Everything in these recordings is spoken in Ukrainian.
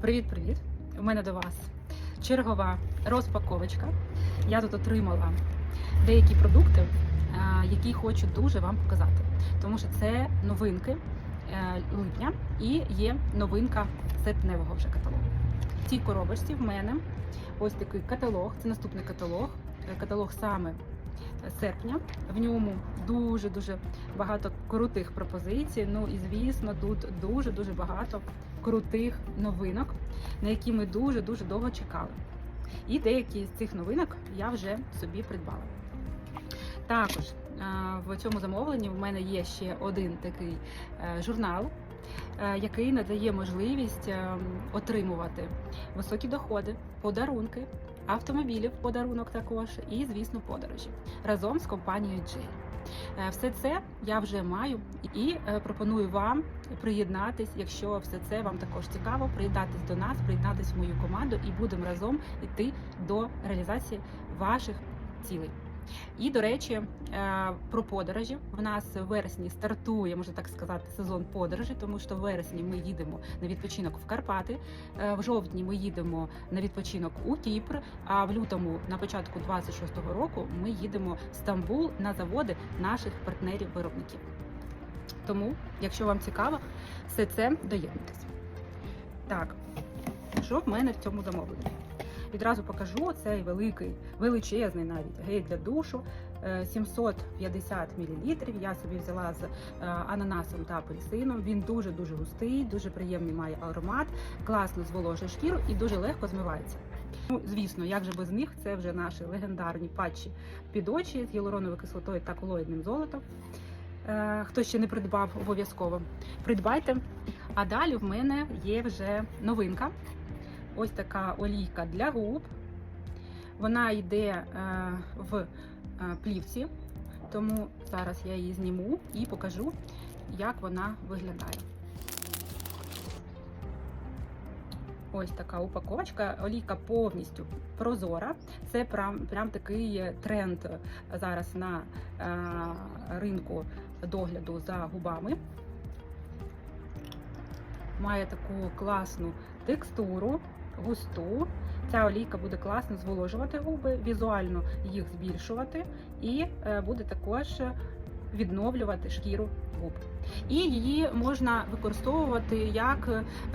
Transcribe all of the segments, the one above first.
Привіт-привіт! У мене до вас чергова розпаковочка. Я тут отримала деякі продукти, е, які хочу дуже вам показати. Тому що це новинки е, липня і є новинка серпневого вже каталогу. В цій коробочці в мене ось такий каталог. Це наступний каталог. Каталог саме серпня. В ньому дуже дуже багато крутих пропозицій. Ну і звісно, тут дуже дуже багато крутих новинок, на які ми дуже дуже довго чекали. І деякі з цих новинок я вже собі придбала. Також е, в цьому замовленні в мене є ще один такий е, журнал, е, який надає можливість е, отримувати високі доходи, подарунки, автомобілів подарунок також, і, звісно, подорожі разом з компанією Джей. Все це я вже маю і е, пропоную вам приєднатись, якщо все це вам також цікаво, приєднатись до нас, приєднатись в мою команду і будемо разом йти до реалізації ваших цілей. І до речі, е, про подорожі в нас в вересні стартує, можна так сказати, сезон подорожі, тому що в вересні ми їдемо на відпочинок в Карпати. е, В жовтні ми їдемо на відпочинок у Кіпр. А в лютому, на початку 26-го року, ми їдемо в Стамбул на заводи наших партнерів-виробників. Тому, якщо вам цікаво, все це доєднуйтесь. Так, що в мене в цьому замовленні? Відразу покажу цей великий, величезний навіть гель для душу. е, 750 мл. Я собі взяла з е, ананасом та апельсином. Він дуже дуже густий, дуже приємний має аромат, класно зволожує шкіру і дуже легко змивається. Ну, звісно, як же без них, це вже наші легендарні патчі під очі з гіалуроновою кислотою та колоїдним золотом. Е, Хто ще не придбав, обов'язково придбайте. А далі в мене є вже новинка. Ось така олійка для губ. Вона йде е, в е, плівці, тому зараз я її зніму і покажу, як вона виглядає. Ось така упаковочка. Олійка повністю прозора. Це прям, прям такий тренд зараз на е, ринку догляду за губами. Має таку класну текстуру, густу. Ця олійка буде класно зволожувати губи, візуально їх збільшувати, і е, буде також відновлювати шкіру губ. І її можна використовувати як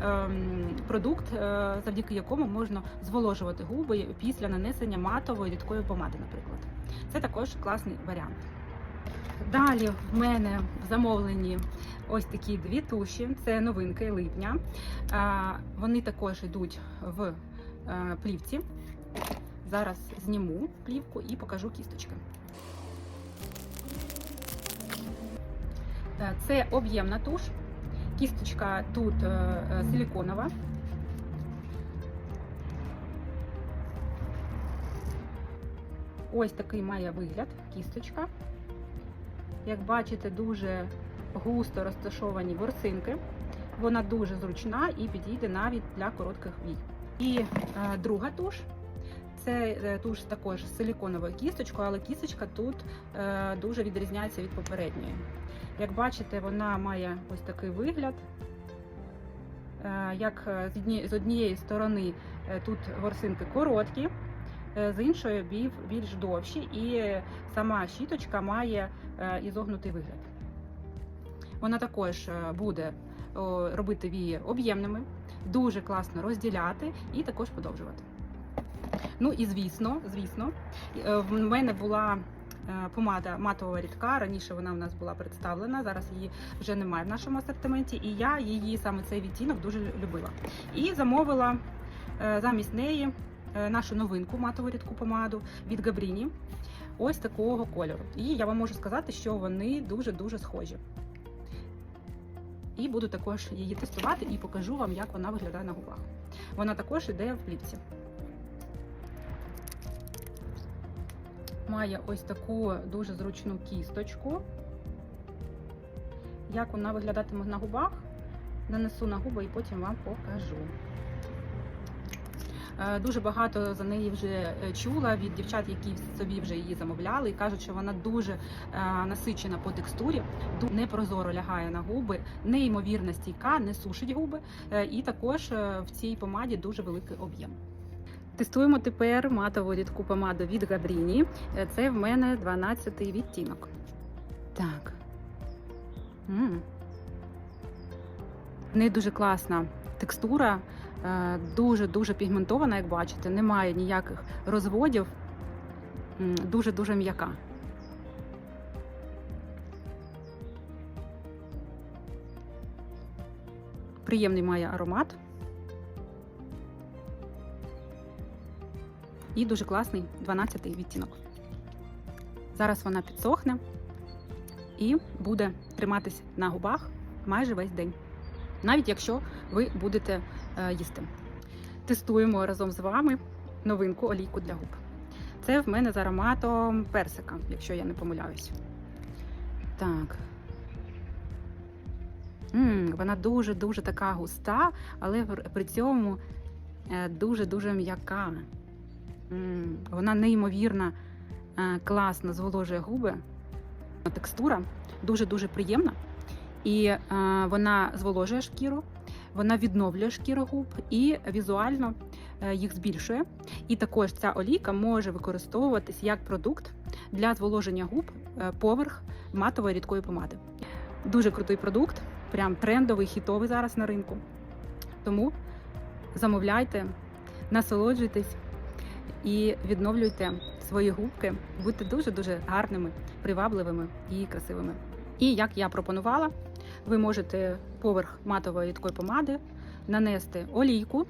ем, продукт, е, завдяки якому можна зволожувати губи після нанесення матової рідкої помади, наприклад. Це також класний варіант. Далі в мене в замовленні ось такі дві туші. Це новинки липня. Вони також йдуть в е, плівці. Зараз зніму плівку і покажу кісточки. Е, Це об'ємна туш. Кісточка тут е, силіконова. Ось такий має вигляд кісточка. Як бачите, дуже густо розташовані ворсинки. Вона дуже зручна і підійде навіть для коротких вій. І е, друга туш це е, туш також з силіконовою кісточкою, але кісточка тут е, дуже відрізняється від попередньої. Як бачите, вона має ось такий вигляд. Е, як е, з одні- з однієї сторони е, тут ворсинки короткі, з іншої більш, більш довші, і сама щіточка має е, ізогнутий вигляд. Вона також е, буде робити вії об'ємними, дуже класно розділяти і також подовжувати. Ну і звісно, звісно, е, в мене була е, помада матова рідка. Раніше вона в нас була представлена, зараз її вже немає в нашому асортименті, і я її саме цей відтінок дуже любила. І замовила е, замість неї е, нашу новинку матову рідку помаду від Габріні. Ось такого кольору. І я вам можу сказати, що вони дуже-дуже схожі. І буду також її тестувати і покажу вам, як вона виглядає на губах. Вона також іде в плівці. Має ось таку дуже зручну кісточку. Як вона виглядатиме на губах, нанесу на губи і потім вам покажу. Е, Дуже багато за неї вже е, чула від дівчат, які собі вже її замовляли, і кажуть, що вона дуже е, насичена по текстурі, непрозоро лягає на губи, неймовірно стійка, не сушить губи. І також в цій помаді дуже великий об'єм. Тестуємо тепер матову рідку помаду від Габріні. Це в мене 12 відтінок. Так. В неї дуже класна текстура, дуже дуже пігментована, як бачите, немає ніяких розводів. Дуже-дуже м'яка. Приємний має аромат. І дуже класний 12-й відтінок. Зараз вона підсохне і буде триматись на губах майже весь день, навіть якщо ви будете їсти. Тестуємо разом з вами новинку олійку для губ. Це в мене з ароматом персика, якщо я не помиляюсь. Так. м вона дуже-дуже така густа, але при цьому е, дуже-дуже м'яка. Вона неймовірно е, класно зволожує губи. Текстура дуже-дуже приємна. І е, вона зволожує шкіру, вона відновлює шкіру губ і візуально е, їх збільшує. І також ця олійка може використовуватись як продукт для зволоження губ е, поверх матової рідкої помади. Дуже крутий продукт, прям трендовий, хітовий зараз на ринку. Тому замовляйте, насолоджуйтесь і відновлюйте свої губки, будьте дуже-дуже гарними, привабливими і красивими. І як я пропонувала, ви можете поверх матової такої помади нанести олійку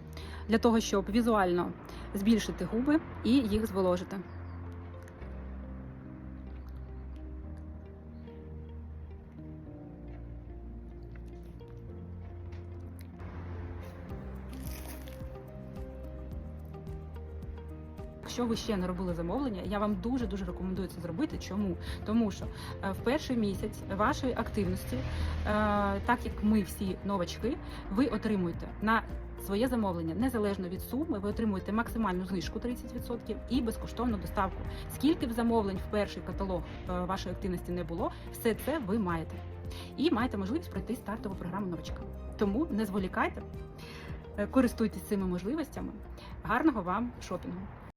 для того, щоб візуально збільшити губи і їх зволожити. Якщо ви ще не робили замовлення, я вам дуже дуже рекомендую це зробити. Чому? Тому що е, в перший місяць вашої активності, е, так як ми всі новачки, ви отримуєте на своє замовлення незалежно від суми, ви отримуєте максимальну знижку 30% і безкоштовну доставку. Скільки б замовлень в перший каталог е, вашої активності не було, все це ви маєте. І маєте можливість пройти стартову програму новачка. Тому не зволікайте, користуйтесь цими можливостями. Гарного вам шопінгу!